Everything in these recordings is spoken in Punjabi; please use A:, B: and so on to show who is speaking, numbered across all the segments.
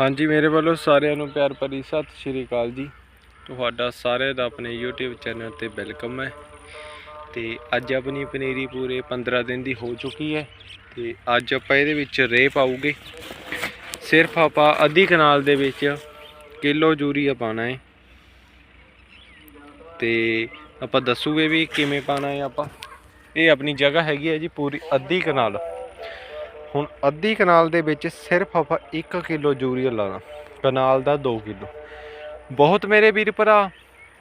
A: ਹਾਂਜੀ, ਮੇਰੇ ਵੱਲੋਂ ਸਾਰਿਆਂ ਨੂੰ ਪਿਆਰ ਭਰੀ ਸਤਿ ਸ਼੍ਰੀ ਅਕਾਲ ਜੀ। ਤੁਹਾਡਾ ਸਾਰਿਆਂ ਦਾ ਆਪਣੇ YouTube ਚੈਨਲ ਤੇ ਵੈਲਕਮ ਹੈ। ਤੇ ਅੱਜ ਆਪਣੀ ਪਨੀਰੀ ਪੂਰੇ 15 ਦਿਨ ਦੀ ਹੋ ਚੁੱਕੀ ਹੈ ਤੇ ਅੱਜ ਆਪਾਂ ਇਹਦੇ ਵਿੱਚ ਰੇ ਪਾਉਗੇ ਸਿਰਫ ਆਪਾਂ ਅੱਧੀ ਕਨਾਲ ਦੇ ਵਿੱਚ ਕਿਲੋ ਯੂਰੀਆ ਪਾਣਾ ਹੈ। ਤੇ ਆਪਾਂ ਦੱਸੂਗੇ ਵੀ ਕਿਵੇਂ ਪਾਣਾ ਹੈ ਆਪਾਂ। ਇਹ ਆਪਣੀ ਜਗ੍ਹਾ ਹੈਗੀ ਹੈ ਜੀ ਪੂਰੀ ਅੱਧੀ ਕਨਾਲ। ਹੁਣ ਅੱਧੀ ਕਨਾਲ ਦੇ ਵਿੱਚ ਸਿਰਫ ਆਪਾਂ 1 ਕਿਲੋ ਯੂਰੀਆ ਲਾਣਾ। ਕਨਾਲ ਦਾ 2 ਕਿਲੋ। ਬਹੁਤ ਮੇਰੇ ਵੀਰ ਭਰਾ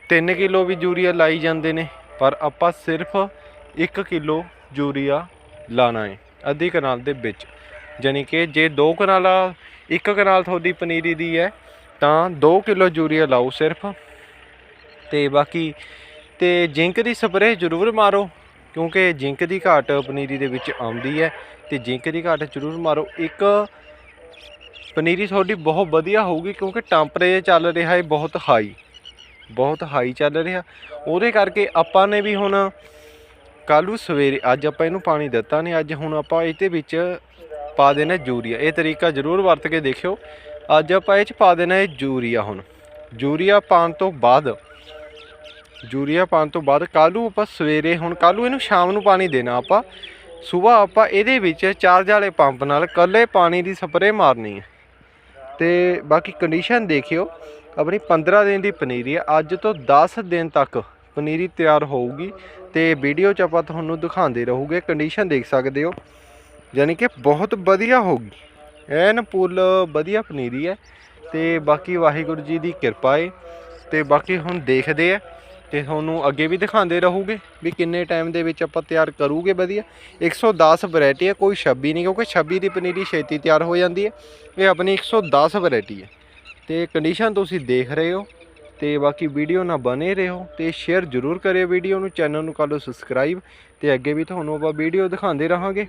A: 3 ਕਿਲੋ ਵੀ ਯੂਰੀਆ ਲਾਈ ਜਾਂਦੇ ਨੇ, ਪਰ ਆਪਾਂ ਸਿਰਫ 1 ਕਿਲੋ ਯੂਰੀਆ ਲਾਣਾ ਹੈ ਅੱਧੀ ਕਨਾਲ ਦੇ ਵਿੱਚ। ਯਾਨੀ ਕਿ ਜੇ 2 ਕਨਾਲਾ 1 ਕਨਾਲ ਤੁਹਾਡੀ ਪਨੀਰੀ ਦੀ ਹੈ, ਤਾਂ 2 ਕਿਲੋ ਯੂਰੀਆ ਲਾਓ ਸਿਰਫ। ਤੇ ਬਾਕੀ, ਤੇ ਜਿੰਕ ਦੀ ਸਪਰੇਅ ਜ਼ਰੂਰ ਮਾਰੋ। ਕਿਉਂਕਿ ਜਿੰਕ ਦੀ ਘਾਟ ਪਨੀਰੀ ਦੇ ਵਿੱਚ ਆਉਂਦੀ ਹੈ ਤੇ ਜਿੰਕ ਦੀ ਘਾਟ ਜ਼ਰੂਰ ਮਾਰੋ। ਇੱਕ ਪਨੀਰੀ ਤੁਹਾਡੀ ਬਹੁਤ ਵਧੀਆ ਹੋਊਗੀ ਕਿਉਂਕਿ ਟੈਂਪਰੇਚਰ ਚੱਲ ਰਿਹਾ ਹੈ, ਬਹੁਤ ਹਾਈ ਬਹੁਤ ਹਾਈ ਚੱਲ ਰਿਹਾ। ਉਹਦੇ ਕਰਕੇ ਆਪਾਂ ਨੇ ਵੀ ਹੁਣ ਕੱਲ੍ਹ ਨੂੰ ਸਵੇਰੇ, ਅੱਜ ਆਪਾਂ ਇਹਨੂੰ ਪਾਣੀ ਦਿੱਤਾ ਨਹੀਂ ਅੱਜ ਹੁਣ ਆਪਾਂ ਇਹਦੇ ਵਿੱਚ ਪਾ ਦੇਣਾ ਯੂਰੀਆ। ਇਹ ਤਰੀਕਾ ਜ਼ਰੂਰ ਵਰਤ ਕੇ ਦੇਖਿਓ। ਅੱਜ ਆਪਾਂ ਇਹ ਚ ਪਾ ਦੇਣਾ ਹੈ ਯੂਰੀਆ ਹੁਣ। ਯੂਰੀਆ ਪਾਉਣ ਤੋਂ ਬਾਅਦ ਯੂਰੀਆ ਪਾਉਣ ਤੋਂ ਬਾਅਦ ਕੱਲ੍ਹ ਨੂੰ ਆਪਾਂ ਸਵੇਰੇ, ਹੁਣ ਕੱਲ੍ਹ ਨੂੰ ਇਹਨੂੰ ਸ਼ਾਮ ਨੂੰ ਪਾਣੀ ਦੇਣਾ ਆਪਾਂ। ਸਵੇਰ ਆਪਾਂ ਇਹਦੇ ਵਿੱਚ ਚਾਰਜ ਵਾਲੇ ਪੰਪ ਨਾਲ ਕੱਲੇ ਪਾਣੀ ਦੀ ਸਪਰੇਅ ਮਾਰਨੀ ਹੈ। ਤੇ ਬਾਕੀ ਕੰਡੀਸ਼ਨ ਦੇਖਿਓ, ਆਪਣੀ 15 ਦਿਨ ਦੀ ਪਨੀਰੀ ਹੈ। ਅੱਜ ਤੋਂ 10 ਦਿਨ ਤੱਕ ਪਨੀਰੀ ਤਿਆਰ ਹੋਊਗੀ ਤੇ ਵੀਡੀਓ 'ਚ ਆਪਾਂ ਤੁਹਾਨੂੰ ਦਿਖਾਉਂਦੇ ਰਹੂਗੇ ਕੰਡੀਸ਼ਨ ਦੇਖ ਸਕਦੇ ਹੋ। ਯਾਨੀ ਕਿ ਬਹੁਤ ਵਧੀਆ ਹੋਊਗੀ। ਐਨ ਪੁੱਲ ਵਧੀਆ ਪਨੀਰੀ ਹੈ। ਤੇ ਬਾਕੀ ਵਾਹਿਗੁਰੂ ਜੀ ਦੀ ਕਿਰਪਾ ਹੈ ਤੇ ਬਾਕੀ ਹੁਣ ਦੇਖਦੇ ਆ। ਤੇ ਤੁਹਾਨੂੰ ਅੱਗੇ ਵੀ ਦਿਖਾਉਂਦੇ ਰਹੂਗੇ ਵੀ ਕਿੰਨੇ ਟਾਈਮ ਦੇ ਵਿੱਚ ਆਪਾਂ ਤਿਆਰ ਕਰੂਗੇ ਵਧੀਆ। 110 ਵੈਰਾਈਟੀ ਹੈ, ਕੋਈ 26 ਨਹੀਂ, ਕਿਉਂਕਿ 26 ਦੀ ਪਨੀਰੀ ਛੇਤੀ ਤਿਆਰ ਹੋ ਜਾਂਦੀ ਹੈ। ਇਹ ਆਪਣੀ 110 ਵੈਰਾਈਟੀ ਹੈ। ਤੇ ਕੰਡੀਸ਼ਨ ਤੁਸੀਂ ਦੇਖ ਰਹੇ ਹੋ ਤੇ ਬਾਕੀ ਵੀਡੀਓ ਨਾਲ ਬਨੇ ਰਹੋ ਤੇ ਸ਼ੇਅਰ ਜ਼ਰੂਰ ਕਰਿਓ ਵੀਡੀਓ ਨੂੰ ਚੈਨਲ ਨੂੰ ਕਰ ਲਓ ਸਬਸਕ੍ਰਾਈਬ ਤੇ ਅੱਗੇ ਵੀ ਤੁਹਾਨੂੰ ਆਪਾਂ ਵੀਡੀਓ ਦਿਖਾਉਂਦੇ ਰਹਾਂਗੇ।